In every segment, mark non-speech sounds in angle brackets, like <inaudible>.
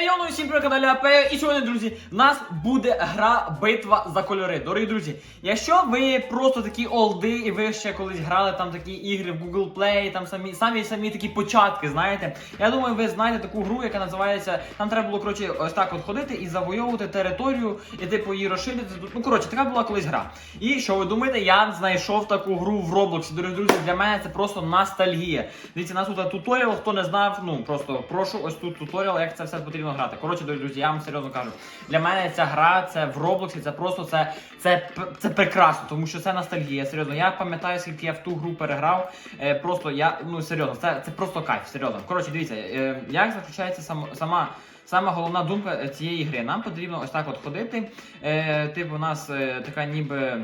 தெரியும் всім привіт каналі АП. І сьогодні, друзі, в нас буде гра битва за кольори. Дорогі друзі, якщо ви просто такі олди, і ви ще колись грали там такі ігри в Google Play, там самі самі самі такі початки, знаєте. Я думаю, ви знаєте таку гру, яка називається. Там треба було коротше ось так от ходити і завойовувати територію, і типу її розширити. Ну коротше, така була колись гра. І що ви думаєте, я знайшов таку гру в Роблоксі. Дорогі друзі, для мене це просто ностальгія. Дивіться, у нас тут туторіал, хто не знав, ну просто прошу, ось тут туторіал, як це все потрібно грати. Коротше, друзі, я вам серйозно кажу. Для мене ця гра, це в Роблоксі, це просто це, це, це прекрасно, тому що це ностальгія. Серйозно. Я пам'ятаю, скільки я в ту гру переграв. Е, просто я, ну серйозно, це, це просто кайф, серйозно. Коротше, дивіться, е, як заключається сам, сама. Сама головна думка цієї гри. Нам потрібно ось так от ходити. Е, типу, у нас е, така ніби.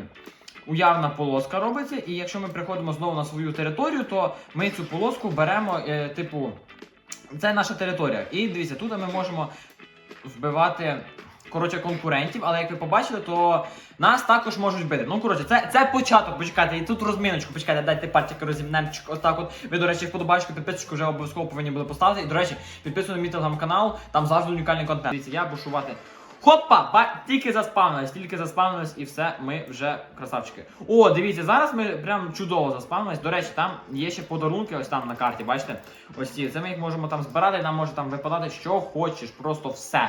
Уявна полоска робиться, і якщо ми приходимо знову на свою територію, то ми цю полоску беремо, е, типу, це наша територія. І дивіться, тут ми можемо вбивати коротше, конкурентів, але як ви побачили, то нас також можуть бити. Ну, коротше, це, це початок, почекайте, і тут розміночку, почекайте, дайте пальчик розімнемчик. отак от. Ви, до речі, вподобачку, підписочку вже обов'язково повинні були поставити. І, до речі, підписуйтесь на мій телеграм-канал, там завжди унікальний контент. Дивіться, я бушувати. Хопа! Ба... Тільки заспавнились, тільки заспавнились і все, ми вже красавчики. О, дивіться, зараз ми прям чудово заспавнились. До речі, там є ще подарунки, ось там на карті, бачите? Ось ці. Це ми їх можемо там збирати, нам може там випадати, що хочеш, просто все.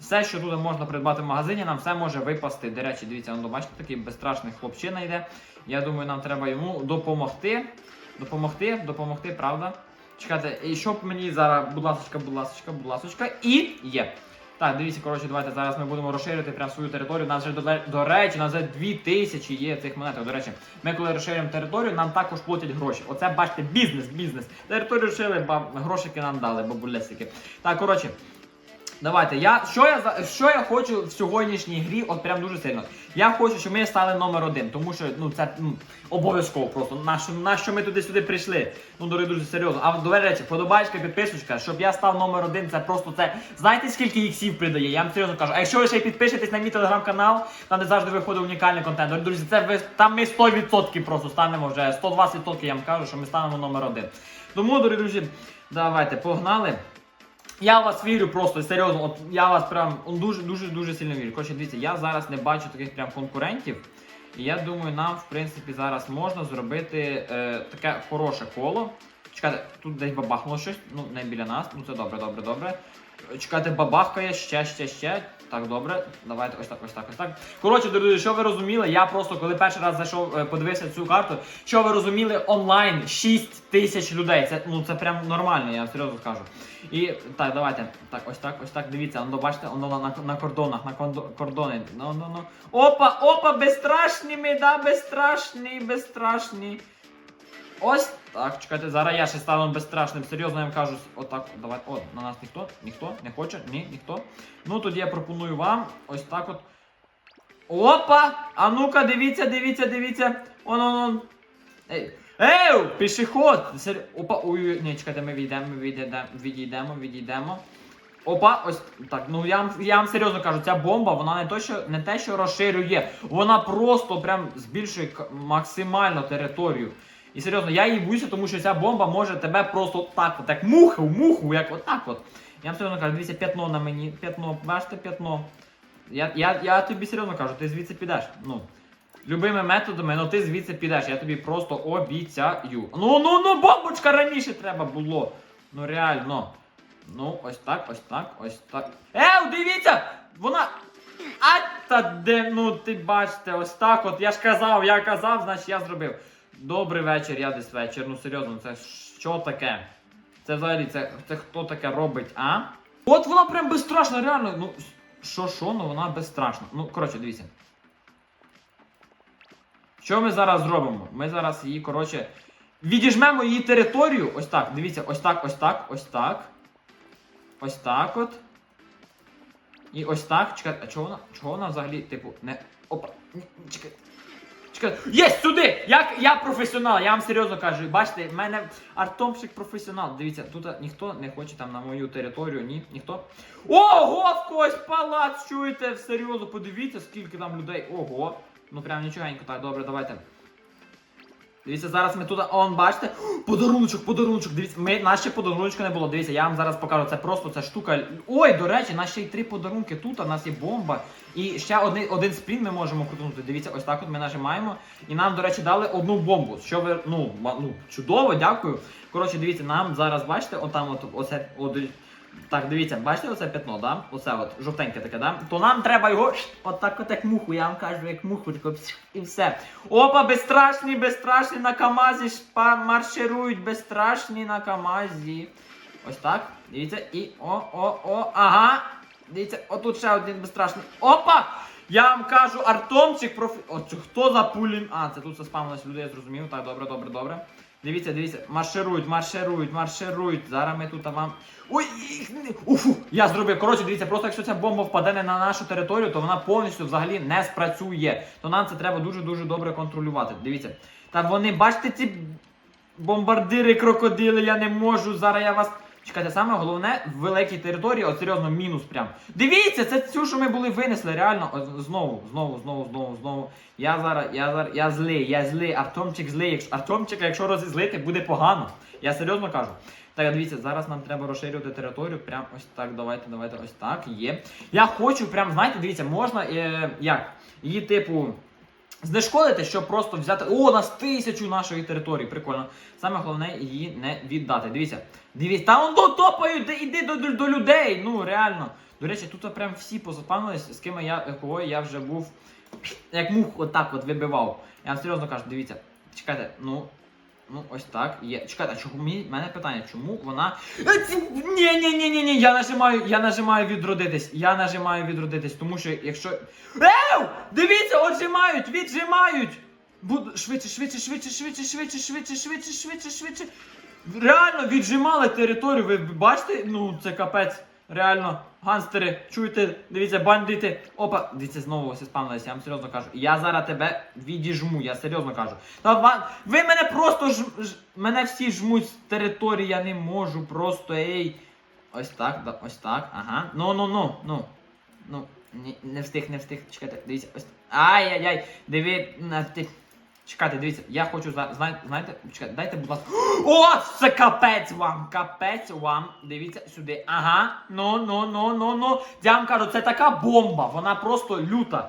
Все, що тут можна придбати в магазині, нам все може випасти. До речі, дивіться, ну, бачите, такий безстрашний хлопчина йде. Я думаю, нам треба йому допомогти. Допомогти, допомогти, правда? Чекайте, і щоб мені зараз, будь ласочка, будь ласочка, будь ласочка, і є. Так, дивіться, коротше, давайте зараз ми будемо розширити прям свою територію. У нас вже до, до речі, у нас вже 2000 є цих монеток. До речі, ми коли розширюємо територію, нам також платять гроші. Оце бачите, бізнес, бізнес. Територію розширили, ба грошики нам дали, бабулясики. Так, коротше. Давайте, я що я що я хочу в сьогоднішній грі, от прям дуже сильно. Я хочу, щоб ми стали номер один, тому що ну це ну, обов'язково просто. На що, на що ми туди сюди прийшли? Ну, дорогі друзі, серйозно. А до речі, подобаєчка, підписочка, щоб я став номер один, це просто це. Знаєте, скільки іксів придає? Я вам серйозно кажу. А якщо ви ще підпишетесь на мій телеграм-канал, там де завжди виходить унікальний контент. Друзі, це ви там ми 100% просто станемо вже 120% я вам кажу, що ми станемо номер один. Тому, дорогі друзі, давайте погнали. Я вас вірю просто серйозно. От я вас прям дуже дуже дуже сильно вірю. Коротше, дивіться, я зараз не бачу таких прям конкурентів. І я думаю, нам в принципі зараз можна зробити е, таке хороше коло. Чекайте, тут десь бабахнуло щось, ну не біля нас. Ну це добре, добре, добре. Чекайте, бабахкає, ще, ще, ще. Так, добре. Давайте ось так, ось так, ось так. Коротше, друзі, що ви розуміли? Я просто коли перший раз зайшов, е, подивився цю карту. Що ви розуміли, онлайн 6 тисяч людей. Це ну це прям нормально, я вам серйозно скажу. І так, давайте. Так, ось так, ось так. Дивіться, ну бачите, воно на, на, на кордонах, на кордони. Ну, ну, ну. Опа, опа, безстрашні ми, да, безстрашні, безстрашні. Ось так, чекайте, зараз я ще стану безстрашним. Серйозно я вам кажу, отак, давай. О, на нас ніхто, ніхто не хоче, ні, ніхто. Ну тоді я пропоную вам ось так от. Опа! А ну-ка, дивіться, дивіться, дивіться. Он, он, он. Ей, Ей, пішоход! Сер... Опа, ой, ой, ні, чекайте, ми відійдемо, відійдемо, відійдемо, відійдемо. Опа, ось так. Ну я вам, я вам серйозно кажу, ця бомба, вона не то, що не те, що розширює, вона просто прям збільшує максимально територію. І серйозно, я її боюся, тому що ця бомба може тебе просто так, от, як муху, муху, як отак от. Я вам серйозно кажу, дивіться, п'ятно на мені, п'ятно, бачите, п'ятно. Я, я, я тобі серйозно кажу, ти звідси підеш. Ну. Любими методами, ну ти звідси підеш, я тобі просто обіцяю. Ну, ну, ну, бомбочка раніше треба було. Ну реально. Ну, ось так, ось так, ось так. Еу, дивіться! Вона. А та де, ну ти бачите, ось так от. Я ж казав, я казав, значить я зробив. Добрий вечір, я десь вечір. Ну серйозно, це що таке? Це взагалі, це, це хто таке робить, а? От вона прям безстрашна, реально. Ну, що, що, ну вона безстрашна. Ну, коротше, дивіться. Що ми зараз зробимо? Ми зараз її, коротше, відіжмемо її територію. Ось так. Дивіться, ось так, ось так, ось так. Ось так от. І ось так. Чекайте, а чого вона? Чого вона взагалі, типу, не. Опа. Чекайте. Чекайте. Є сюди! Як я професіонал, я вам серйозно кажу. Бачите, в мене артомщик професіонал. Дивіться, тут ніхто не хоче там на мою територію, ні, ніхто. Ого, в когось палац, чуєте? Серйозно, подивіться, скільки там людей. Ого. Ну прям нічогенько, так, добре, давайте. Дивіться, зараз ми тут, он, бачите, <gasps> подаруночок, подаруночок. Дивіться, ми, нас ще подаруночка не було. Дивіться, я вам зараз покажу. Це просто ця штука. Ой, до речі, нас ще й три подарунки тут. У нас є бомба. І ще один, один спринт ми можемо крутнути. Дивіться, ось так от ми нажимаємо. І нам, до речі, дали одну бомбу. Що ви, ну, ну чудово, дякую. Коротше, дивіться, нам зараз, бачите, отам от оце. От, так, дивіться, бачите оце пятно, да? Оце от жовтеньке таке, да? То нам треба його отак от як муху, я вам кажу, як муху, тако, і все. Опа, безстрашні, безстрашні на Камазі шпа марширують, безстрашні на Камазі. Ось так. Дивіться, і о, о, о, ага. Дивіться, отут ще один безстрашний. Опа! Я вам кажу, Артомчик профі... О, хто за пулі? А, це тут заспавнилось людей, я зрозумів. Так, добре, добре, добре. Дивіться, дивіться, марширують, марширують, марширують. Зараз ми тут вам. Ой, уфу, я зробив. Коротше, дивіться, просто якщо ця бомба впаде не на нашу територію, то вона повністю взагалі не спрацює. То нам це треба дуже-дуже добре контролювати. Дивіться. Та вони, бачите, ці бомбардири, крокодили, я не можу. Зараз я вас. Чекайте, саме головне в великій території, от серйозно, мінус прям. Дивіться, це цю, що ми були винесли, реально. От Знову, знову, знову, знову, знову. Я зараз, я зараз, я злий, я злий, Артемчик злий. Якщо Артемчика, якщо розізлити, буде погано. Я серйозно кажу. Так, дивіться, зараз нам треба розширювати територію. Прям ось так. Давайте, давайте, ось так. Є. Я хочу, прям, знаєте, дивіться, можна е, як? Її, типу. Знешкодити, щоб просто взяти. О, нас тисячу нашої території. Прикольно. Саме головне її не віддати. Дивіться. Дивіться, та он до топають, де іди до, до, до людей. Ну, реально. До речі, тут прям всі позапам'ятались, з ким я кого я вже був. <clears throat> Як мух отак от вибивав. Я вам серйозно кажу, дивіться. Чекайте, ну. Ну, ось так. Є. Чекайте, а чому мені мене питання, чому вона. Е, Ні, ні, ні, ні, ні, я нажимаю, я нажимаю відродитись. Я нажимаю відродитись, тому що якщо. Еу! Дивіться, отжимають, віджимають! Буду швидше, швидше, швидше, швидше, швидше, швидше, швидше, швидше, швидше. Реально віджимали територію, ви бачите? Ну, це капець. Реально, ганстери, чуєте, дивіться, бандити. Опа, дивіться, знову ось спавнилися, я вам серйозно кажу. Я зараз тебе відіжму, я серйозно кажу. Та ва- ви мене просто ж, ж мене всі жмуть з території, я не можу просто, ей. Ось так, да, ось так, ага. Ну, ну, ну, ну. Ну, ні, не встиг, не встиг. Чекайте, дивіться, ось. Ай-яй-яй, диви на ти. Чекайте, дивіться, я хочу за- знай- знаєте, чекайте, дайте, будь ласка. О, це капець вам! Капець вам. Дивіться сюди. Ага. Ну, ну, ну, ну, ну. Я вам кажу, це така бомба. Вона просто люта.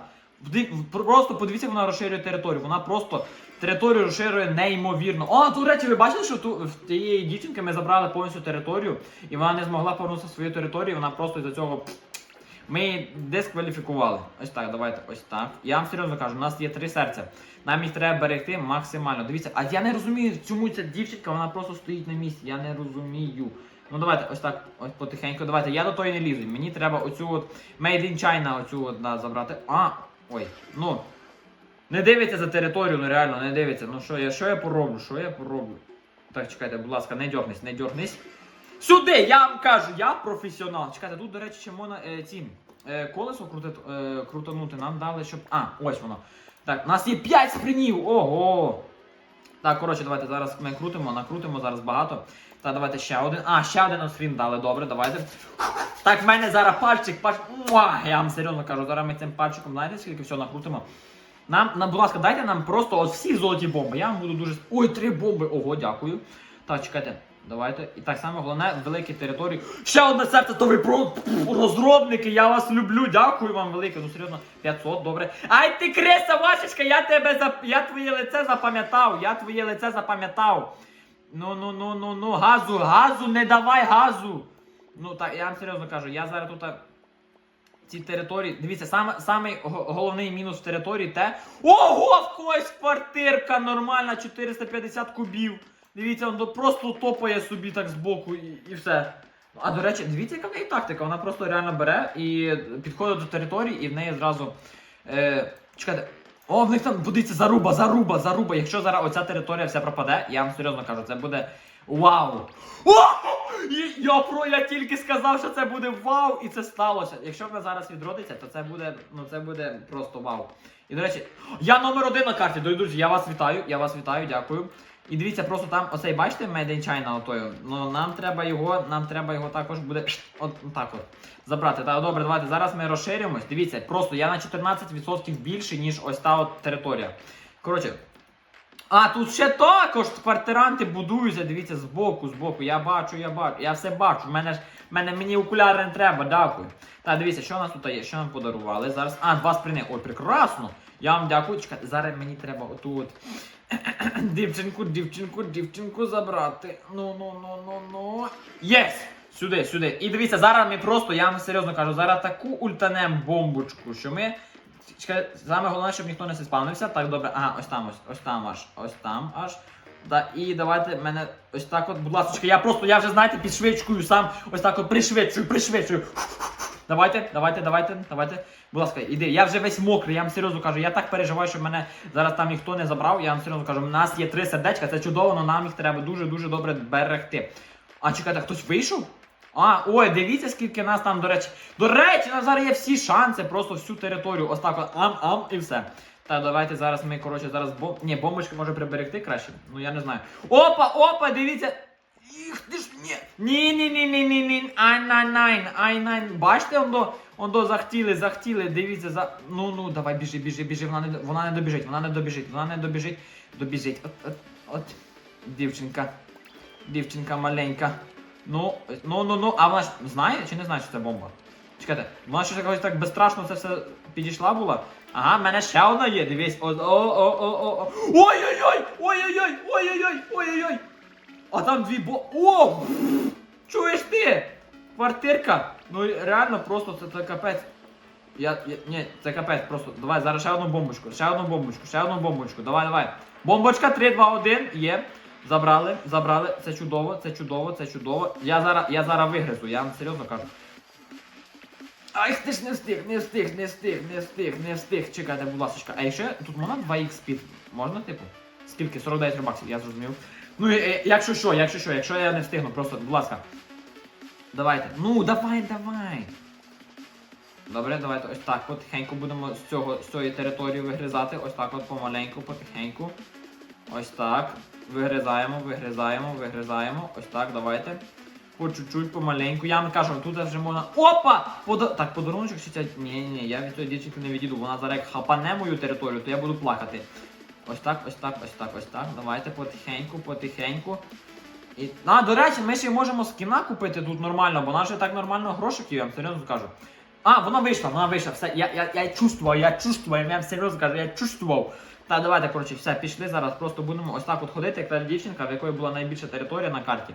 Просто подивіться, вона розширює територію. Вона просто територію розширює неймовірно. О, до речі, ви бачили, що ту, в тієї дівчинки ми забрали повністю територію, і вона не змогла повернутися в свою територію, вона просто із-за цього. Ми її дискваліфікували. Ось так, давайте, ось так. Я вам серйозно кажу, у нас є три серця. Нам їх треба берегти максимально. Дивіться, а я не розумію, чому ця дівчинка, вона просто стоїть на місці. Я не розумію. Ну давайте, ось так, ось потихеньку. Давайте, я до тої не лізу. Мені треба оцю от Made in China оцю от, да, забрати. А, ой, ну. Не дивиться за територію, ну реально, не дивиться. Ну що я, що я пороблю? Що я пороблю? Так, чекайте, будь ласка, не дьорнись, не дьорнись. Сюди, я вам кажу, я професіонал. Чекайте, тут, до речі, ще можна е, ці е, колесо крутити, е, крутанути. Нам дали, щоб. А, ось воно. Так, у нас є 5 спринів! Ого! Так, коротше, давайте зараз ми крутимо, накрутимо зараз багато. Так, давайте ще один. А, ще один спринт дали, добре, давайте. Так, в мене зараз пальчик, пальчик. Муа! Я вам серйозно кажу, зараз ми цим пальчиком, знаєте, скільки всього накрутимо. Нам, на, будь ласка, дайте нам просто от всі золоті бомби. Я вам буду дуже. Ой, три бомби! Ого, дякую. Так, чекайте. Давайте. І так само головне, великі території. Ще одне серце, то ви про розробники, я вас люблю. Дякую вам велике. Ну серйозно, 500, добре. Ай ти криса, Вашечка, я тебе за я твоє лице запам'ятав. Я твоє лице запам'ятав. Ну, ну, ну, ну, ну, газу, газу, не давай газу. Ну так, я вам серйозно кажу, я зараз тут. Ці території, дивіться, саме, самий головний мінус в території те. Ого, в когось квартирка нормальна, 450 кубів. Дивіться, він просто топає собі так збоку і, і все. А до речі, дивіться, яка в неї тактика. Вона просто реально бере і підходить до території, і в неї зразу. Е, чекайте. О, в них там будеться заруба, заруба, заруба. Якщо зараз оця територія вся пропаде, я вам серйозно кажу, це буде вау. О! Я про я тільки сказав, що це буде вау, і це сталося. Якщо вона зараз відродиться, то це буде, ну це буде просто вау. І до речі, я номер один на карті, друзі, я вас вітаю, я вас вітаю, дякую. І дивіться, просто там оцей, бачите, Made in China отою. Ну нам треба його, нам треба його також буде от так от забрати. Так, добре, давайте зараз ми розширюємось. Дивіться, просто я на 14% більше, ніж ось та от територія. Коротше, А, тут ще також квартиранти будуються, дивіться, збоку, збоку. Я бачу, я бачу, я все бачу. Мене ж мене мені окуляри не треба, дякую. Так, дивіться, що у нас тут є, що нам подарували зараз. А, два сприни. Ой, прекрасно! Я вам дякую. Чекайте, зараз мені треба оту от <clears throat> дівчинку, дівчинку, дівчинку забрати. Ну, ну, ну, ну, ну. Єс! Сюди, сюди. І дивіться, зараз ми просто, я вам серйозно кажу, зараз таку ультанем бомбочку, що ми. Чекай, саме головне, щоб ніхто не спавнився. Так, добре. Ага, ось там, ось, ось там аж, ось там аж. Да, і давайте мене ось так от, будь ласка, я просто, я вже знаєте, підшвидшкую сам, ось так от пришвидшую, пришвидшую. Давайте, давайте, давайте, давайте. Будь ласка, іди. Я вже весь мокрий, я вам серйозно кажу. Я так переживаю, щоб мене зараз там ніхто не забрав. Я вам серйозно кажу, у нас є три сердечка, це чудово, але нам їх треба дуже-дуже добре берегти. А чекайте, хтось вийшов? А, ой, дивіться, скільки нас там, до речі. До речі, у нас зараз є всі шанси, просто всю територію. Ось так от ам-ам і все. Так, давайте зараз ми, коротше, зараз бом... Ні, бомбочки може приберегти краще. Ну я не знаю. Опа, опа, дивіться. Їх ти ж ні. Ні, ні, ні, ні, ні, ні. Ай найн найн, ай найн. Бачите, он до, он до захтіли, захтіли, дивіться, за. Ну, ну, давай, біжи, біжи, біжи. Вона не, вона не добіжить, вона не добіжить, вона не добіжить. Добіжить. От, от, от. Дівчинка. Дівчинка маленька. Ну, ну, ну, ну, а вона ж знає чи не знає, що це бомба? Чекайте, вона щось якось так безстрашно це все підійшла була. Ага, в мене ще одна є, дивись. О, о, о, о, о, о. Ой-ой-ой! Ой-ой-ой! Ой-ой-ой! Ой-ой-ой! А там дві бо. О! Чуєш ти? Квартирка! Ну реально просто це, це капець. Я, я. Ні, це капець, просто. Давай, зараз ще одну бомбочку, ще одну бомбочку, ще одну бомбочку. Давай, давай. Бомбочка 3, 2, 1, є. Забрали, забрали. Це чудово, це чудово, це чудово. Я зараз, я зараз вигризу, я вам серйозно кажу. Ай, ти ж не встиг, не встиг, не встиг, не встиг, не встиг. Чекайте, будь ласка. А якщо тут можна 2х спід? Можна, типу? Скільки? 49 робаксів, я зрозумів. Ну, е, якщо що, якщо що, якщо я не встигну, просто, будь ласка. Давайте. Ну, давай, давай. Добре, давайте ось так потихеньку будемо з цього з цієї території вигризати. Ось так от помаленьку, потихеньку. Ось так. Вигризаємо, вигризаємо, вигризаємо. Ось так, давайте. По чуть-чуть, помаленьку. Я вам кажу, тут вже можна. Опа! Подо... Так, подаруночок ще ця. Ні, ні, я від цієї дівчинки не відійду. Вона зараз як хапане мою територію, то я буду плакати. Ось так, ось так, ось так, ось так. Давайте потихеньку, потихеньку. І... А, до речі, ми ще можемо скіна купити тут нормально, бо вона так нормально грошиків, я вам серйозно кажу. А, вона вийшла, вона вийшла, все, я, я, я чувствував, я чувствував, я вам серйозно кажу, я чувствував. Та давайте, коротше, все, пішли зараз, просто будемо ось так от ходити, як та дівчинка, в якої була найбільша територія на карті.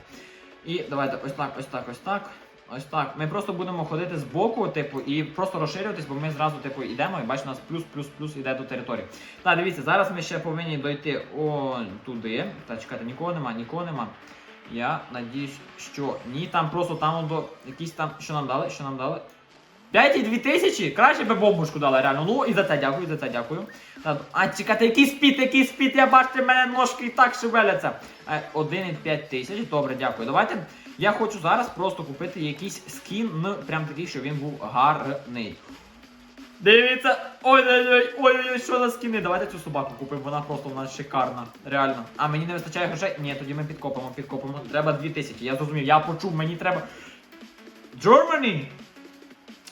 І давайте ось так, ось так, ось так. Ось так. Ми просто будемо ходити з боку, типу, і просто розширюватись, бо ми зразу, типу, йдемо і бачите, у нас плюс, плюс, плюс йде до території. Так, дивіться, зараз ми ще повинні дойти о, туди. Та чекайте, нікого нема, нікого нема. Я надіюсь, що ні, там просто там до якісь там, що нам дали, що нам дали. 5,2 тисячі? Краще би бомбушку дали, реально. Ну і за це дякую, і за це дякую. Так, А чекайте, який спіт, який спіт, я бачите, мене ножки і так шевеляться. Е, 1,5 тисяч, добре, дякую. Давайте. Я хочу зараз просто купити якийсь скін, прям такий, щоб він був гарний. Дивіться, ой-ой-ой, ой-ой-ой, що за скіни? Давайте цю собаку купимо, вона просто у нас шикарна. Реально. А мені не вистачає грошей? Ні, тоді ми підкопимо, підкопимо. Треба 2000. Я зрозумів, я почув, мені треба. Germany!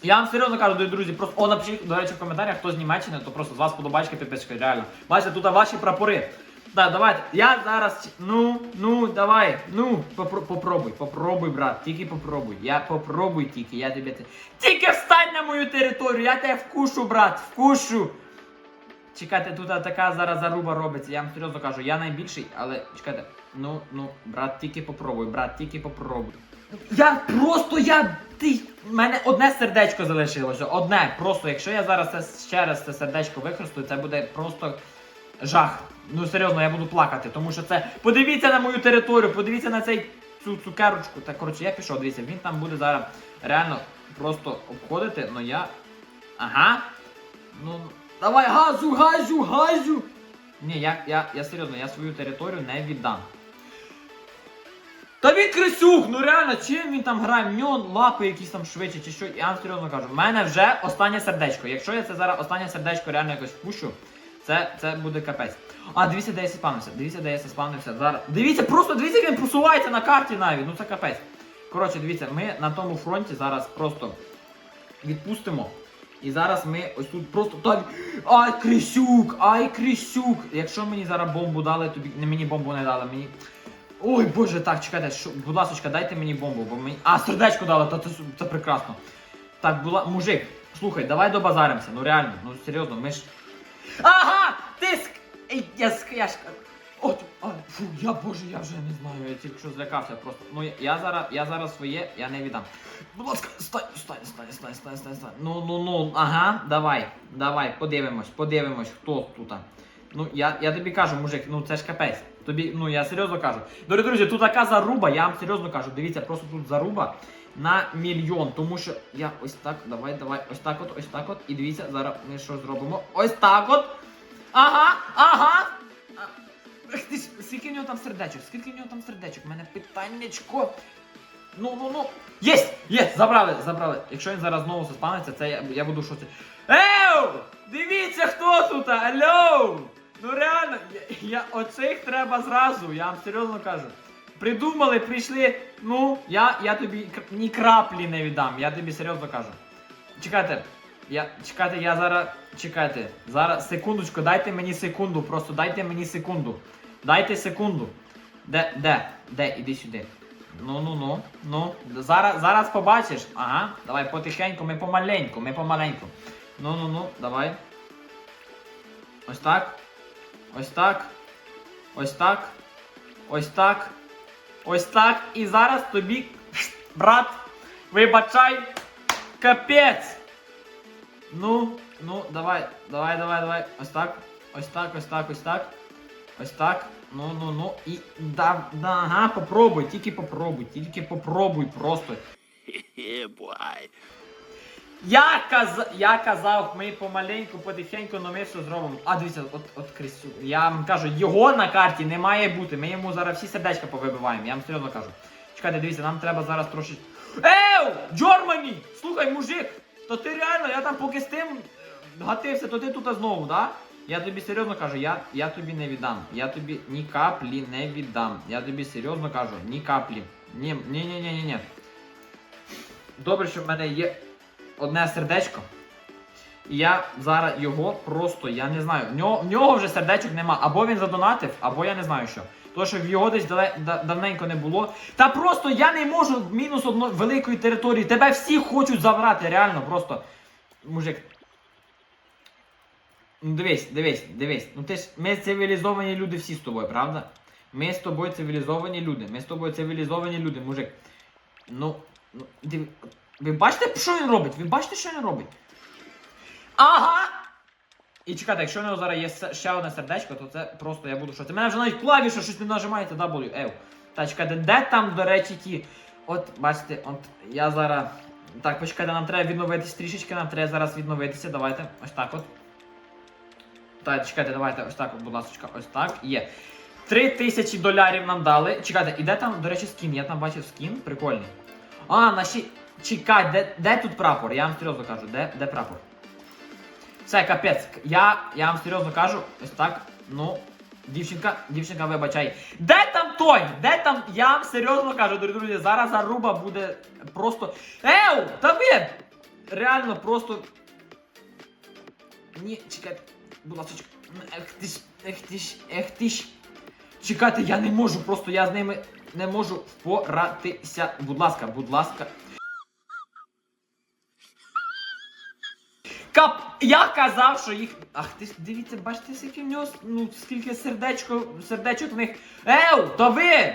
Я вам серйозно кажу, друзі, просто о, напишіть, до речі, в коментарях, хто з Німеччини, то просто з вас подобачки підписчики, реально. Бачите, тут ваші прапори. Так, давайте. Я зараз. Ну, ну, давай. Ну, попро- попробуй, попробуй, брат. Тільки попробуй. Я попробуй тільки, я тобі це. Тільки встань на мою територію, я тебе вкушу, брат, вкушу. Чекайте, тут така зараз заруба робиться. Я вам серйозно кажу, я найбільший, але чекайте. Ну, ну, брат, тільки попробуй, брат, тільки попробуй. Я просто я. Ти. У мене одне сердечко залишилося. Одне. Просто, якщо я зараз ще раз це сердечко використаю, це буде просто жах. Ну серйозно, я буду плакати, тому що це. Подивіться на мою територію, подивіться на цей цю цукерочку. Так, коротше, я пішов, дивіться, він там буде зараз реально просто обходити, но я. Ага. Ну. Давай, газу, газу, газу! Ні, я, я, я серйозно, я свою територію не віддам. Та він крисюк, ну реально, чим він там грає? Нього лапи якісь там швидше чи що. Я вам серйозно кажу, в мене вже останнє сердечко. Якщо я це зараз останнє сердечко реально якось впущу, це, це буде капець. А, дивіться, де я спавнився. Дивіться, де я спавнився. Зараз. Дивіться, просто дивіться, як він просувається на карті навіть. Ну це капець. Коротше, дивіться, ми на тому фронті зараз просто відпустимо. І зараз ми ось тут просто так. Ай, Крисюк! Ай, Крисюк! Якщо мені зараз бомбу дали, тобі не мені бомбу не дали, мені. Ой, боже, так, чекайте, що, будь ласка, дайте мені бомбу, бо мені. А, сердечко дали, то це, це прекрасно. Так, була. Мужик, слухай, давай добазаримося. Ну реально, ну серйозно, ми ж. Ага! Ти ск. Ей, Я ск. Я ж. От, а, фу, я боже, я вже не знаю, я тільки що злякався просто. Ну я, я зараз, я зараз своє, я не віддам. Будь ласка, стань, стань, стань, стань, стань, стань, стань. Ну, ну, ну, ага, давай, давай, подивимось, подивимось, хто тут. Ну, я, я тобі кажу, мужик, ну це ж капець. Тобі, ну я серйозно кажу. Дорогі друзі, тут така заруба, я вам серйозно кажу. Дивіться, просто тут заруба на мільйон. Тому що я ось так, давай, давай, ось так от, ось так от. І дивіться, зараз ми що зробимо. Ось так от. Ага, ага. А, Ех ти ж, скільки в нього там сердечок? Скільки в нього там сердечок? У мене питаннячко. Ну, ну, ну. Єсть! Є! Забрали, забрали. Якщо він зараз знову заспавниться, це я, я буду шоці. Еу! Дивіться, хто тут! Алло! Ну реально, я, я оцих треба зразу, я вам серйозно кажу. Придумали, прийшли. Ну, я, я тобі ні краплі не віддам, я тобі серйозно кажу. Чекайте, я, чекайте, я зараз. Чекайте. Зараз, секундочку, дайте мені секунду, просто дайте мені секунду. Дайте секунду. Де, де, де, іди сюди. Ну, ну, ну, ну. Зараз, зараз побачиш. Ага, давай потихеньку, ми помаленьку, ми помаленьку. Ну, ну, ну, давай. Ось так. Ось так. Ось так. Ось так. Ось так. І зараз тобі, брат, вибачай. Капець. Ну, ну, давай, давай, давай, давай. Ось так. Ось так, ось так, ось так. Ось так. Ну, ну, ну. І да, да, ага, попробуй, тільки попробуй, тільки попробуй просто. Я, каз... я казав, ми помаленьку, потихеньку, но ми все зробимо. А дивіться, от, от Крисю. Я вам кажу, його на карті не має бути. Ми йому зараз всі сердечка повибиваємо. Я вам серйозно кажу. Чекайте, дивіться, нам треба зараз трошечки. Еу! Джормані! Слухай, мужик! То ти реально, я там поки з тим гатився, то ти тут знову, да? Я тобі серйозно кажу, я, я тобі не віддам. Я тобі ні каплі не віддам. Я тобі серйозно кажу, ні каплі. Ні, ні, ні, ні, ні, ні. Добре, що в мене є одне сердечко. І я зараз його просто, я не знаю, в нього, в нього вже сердечок нема. Або він задонатив, або я не знаю що. Тому що в його десь дале, да- давненько не було. Та просто я не можу мінус одної великої території. Тебе всі хочуть забрати, реально, просто. Мужик. Ну дивись, дивись, дивись. Ну ти ж ми цивілізовані люди всі з тобою, правда? Ми з тобою цивілізовані люди. Ми з тобою цивілізовані люди, мужик. Ну, ну див... ви бачите, що він робить? Ви бачите, що він робить? Ага! І чекайте, якщо у нього зараз є ще одне сердечко, то це просто я буду що. Це мене вже навіть клавіша щось не нажимається W. Ев. Та чекайте, де там, до речі, ті. От, бачите, от я зараз. Так, почекайте, нам треба відновитися трішечки, нам треба зараз відновитися. Давайте. Ось так от. Так, чекайте, давайте, ось так, от, будь ласка, ось так. Є. Три тисячі долярів нам дали. Чекайте, і де там, до речі, скін? Я там бачив скін, прикольний. А, наші. Чекай, де, де тут прапор? Я вам серйозно кажу, де, де прапор? Все, капець. Я, я вам серйозно кажу, ось так. Ну, дівчинка, дівчинка, вибачай. Де там той? Де там? Я вам серйозно кажу, дорогі друзі, зараз заруба буде просто. Еу! Та ви! Реально просто. Ні, чекайте, будь ласка, ех ти ж, ех ти ж, ех ти ж. Чекайте, я не можу, просто я з ними не можу впоратися. Будь ласка, будь ласка. Кап... Я казав, що їх. Ах ти дивіться, бачите, скільки в нього, ну, скільки сердечко, сердечок в них. Еу, та ви!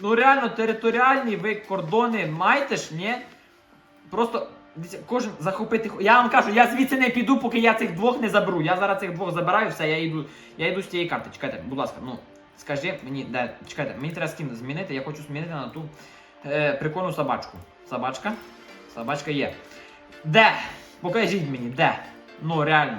Ну реально територіальні ви кордони маєте ж, ні? Просто дивіться, кожен захопити. Я вам кажу, я звідси не піду, поки я цих двох не заберу. Я зараз цих двох забираю, все, я йду. Я йду з тієї карти. Чекайте, будь ласка, ну скажи мені, де. Чекайте, мені треба скін змінити, я хочу змінити на ту е, прикольну собачку. Собачка. Собачка є. Де? Покажіть мені, де? Ну, реально.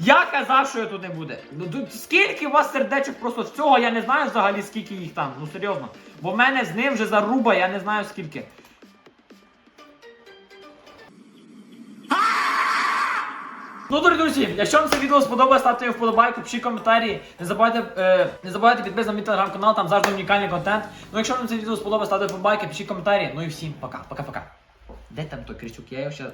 Я казав, що я тут не буде. Ну тут скільки у вас сердечок просто з цього я не знаю взагалі скільки їх там. Ну серйозно. Бо в мене з ним вже заруба, я не знаю скільки. Ну, дорогі друзі, якщо вам це відео сподобалось, ставте його вподобайку, пишіть коментарі. Не забувайте, е, не забувайте підписатися на мій телеграм-канал, там завжди унікальний контент. Ну, якщо вам це відео сподобалось, ставте вподобайки, пишіть коментарі. Ну і всім пока, пока-пока. Де там той крючок? Я його ще